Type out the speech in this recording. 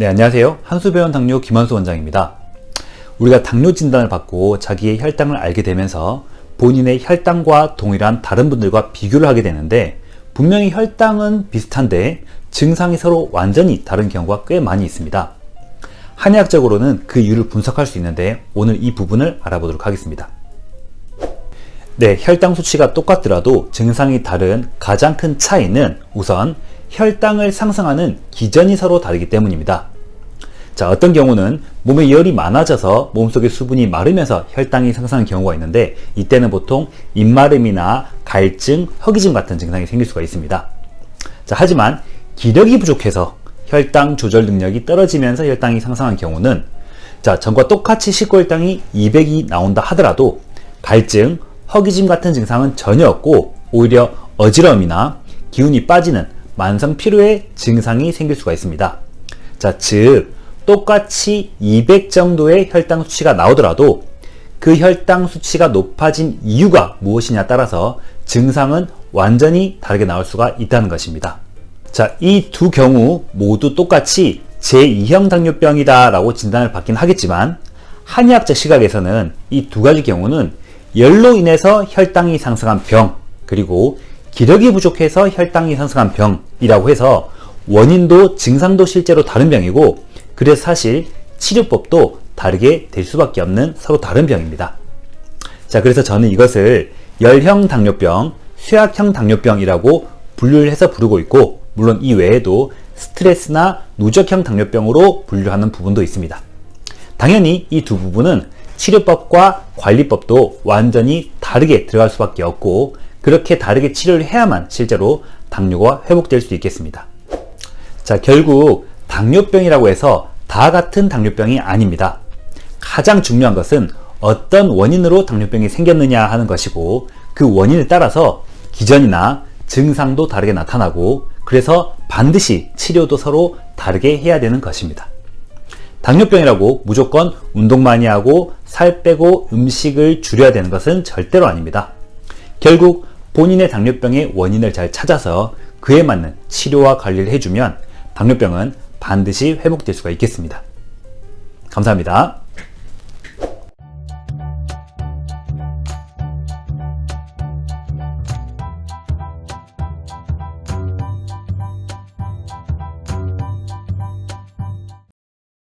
네, 안녕하세요. 한수병원 당뇨 김한수 원장입니다. 우리가 당뇨 진단을 받고 자기의 혈당을 알게 되면서 본인의 혈당과 동일한 다른 분들과 비교를 하게 되는데 분명히 혈당은 비슷한데 증상이 서로 완전히 다른 경우가 꽤 많이 있습니다. 한의학적으로는 그 이유를 분석할 수 있는데 오늘 이 부분을 알아보도록 하겠습니다. 네, 혈당 수치가 똑같더라도 증상이 다른 가장 큰 차이는 우선 혈당을 상승하는 기전이 서로 다르기 때문입니다. 자, 어떤 경우는 몸에 열이 많아져서 몸속의 수분이 마르면서 혈당이 상승하는 경우가 있는데 이때는 보통 입마름이나 갈증, 허기짐 같은 증상이 생길 수가 있습니다. 자, 하지만 기력이 부족해서 혈당 조절 능력이 떨어지면서 혈당이 상승한 경우는 자, 전과 똑같이 식고혈당이 200이 나온다 하더라도 갈증, 허기짐 같은 증상은 전혀 없고 오히려 어지러움이나 기운이 빠지는 만성 피로의 증상이 생길 수가 있습니다. 자, 즉 똑같이 200 정도의 혈당 수치가 나오더라도 그 혈당 수치가 높아진 이유가 무엇이냐 따라서 증상은 완전히 다르게 나올 수가 있다는 것입니다. 자, 이 두 경우 모두 똑같이 제2형 당뇨병이다 라고 진단을 받긴 하겠지만 한의학적 시각에서는 이 두 가지 경우는 열로 인해서 혈당이 상승한 병 그리고 기력이 부족해서 혈당이 상승한 병이라고 해서 원인도 증상도 실제로 다른 병이고 그래서 사실 치료법도 다르게 될 수밖에 없는 서로 다른 병입니다. 자, 그래서 저는 이것을 열형 당뇨병, 쇠약형 당뇨병이라고 분류를 해서 부르고 있고, 물론 이 외에도 스트레스나 누적형 당뇨병으로 분류하는 부분도 있습니다. 당연히 이 두 부분은 치료법과 관리법도 완전히 다르게 들어갈 수밖에 없고, 그렇게 다르게 치료를 해야만 실제로 당뇨가 회복될 수 있겠습니다. 자, 결국 당뇨병이라고 해서 다 같은 당뇨병이 아닙니다. 가장 중요한 것은 어떤 원인으로 당뇨병이 생겼느냐 하는 것이고 그 원인에 따라서 기전이나 증상도 다르게 나타나고 그래서 반드시 치료도 서로 다르게 해야 되는 것입니다. 당뇨병이라고 무조건 운동 많이 하고 살 빼고 음식을 줄여야 되는 것은 절대로 아닙니다. 결국 본인의 당뇨병의 원인을 잘 찾아서 그에 맞는 치료와 관리를 해주면 당뇨병은 반드시 회복될 수가 있겠습니다. 감사합니다.